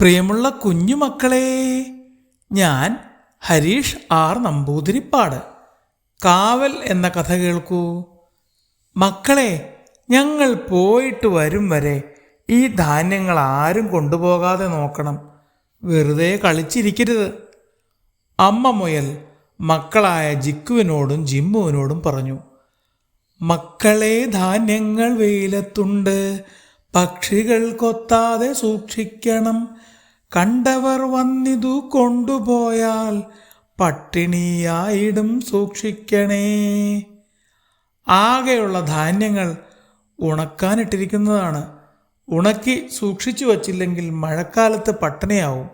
പ്രിയമുള്ള കുഞ്ഞുമക്കളെ ഞാൻ ഹരീഷ് ആർ നമ്പൂതിരിപ്പാട്. കാവൽ എന്ന കഥ കേൾക്കൂ. മക്കളെ ഞങ്ങൾ പോയിട്ട് വരും വരെ ഈ ധാന്യങ്ങൾ ആരും കൊണ്ടുപോകാതെ നോക്കണം. വെറുതെ കളിച്ചിരിക്കരുത്. അമ്മ മുയൽ മക്കളായ ജിക്കുവിനോടും ജിമ്മുവിനോടും പറഞ്ഞു മക്കളെ ധാന്യങ്ങൾ വെയിലത്തുണ്ട്. പക്ഷികൾ കൊത്താതെ സൂക്ഷിക്കണം. കണ്ടവർ വന്നിതു കൊണ്ടുപോയാൽ പട്ടിണിയായിടും സൂക്ഷിക്കണേ. ആകെയുള്ള ധാന്യങ്ങൾ ഉണക്കാനിട്ടിരിക്കുന്നതാണ്. ഉണക്കി സൂക്ഷിച്ചു വച്ചില്ലെങ്കിൽ മഴക്കാലത്ത് പട്ടിണിയാവും.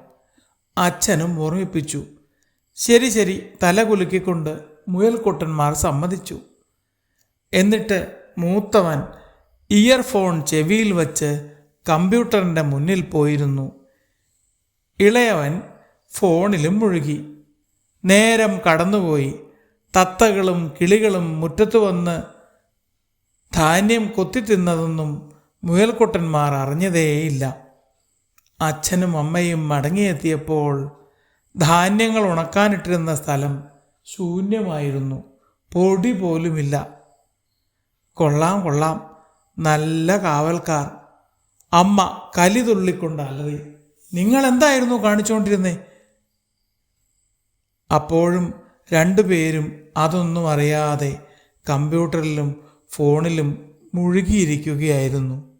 അച്ഛനും ഓർമ്മിപ്പിച്ചു. ശരി ശരി തല കുലുക്കിക്കൊണ്ട് മുയൽക്കൊട്ടന്മാർ സമ്മതിച്ചു. എന്നിട്ട് മൂത്തവൻ ഇയർഫോൺ ചെവിയിൽ വച്ച് കമ്പ്യൂട്ടറിന്റെ മുന്നിൽ പോയിരുന്നു. ഇളയവൻ ഫോണിലും മുഴുകി. നേരം കടന്നുപോയി. തത്തകളും കിളികളും മുറ്റത്തു വന്ന് ധാന്യം കൊത്തിത്തിന്നതൊന്നും മുയൽക്കുട്ടന്മാർ അറിഞ്ഞതേയില്ല. അച്ഛനും അമ്മയും മടങ്ങിയെത്തിയപ്പോൾ ധാന്യങ്ങൾ ഉണക്കാനിട്ടിരുന്ന സ്ഥലം ശൂന്യമായിരുന്നു. പൊടി പോലുമില്ല. കൊള്ളാം കൊള്ളാം. നല്ല കാവൽക്കാർ. അമ്മ കലി തുള്ളിക്കൊണ്ട് അലറി. നിങ്ങൾ എന്തായിരുന്നു കാണിച്ചുകൊണ്ടിരുന്നേ അപ്പോഴും രണ്ടുപേരും അതൊന്നും അറിയാതെ കമ്പ്യൂട്ടറിലും ഫോണിലും മുഴുകിയിരിക്കുകയായിരുന്നു.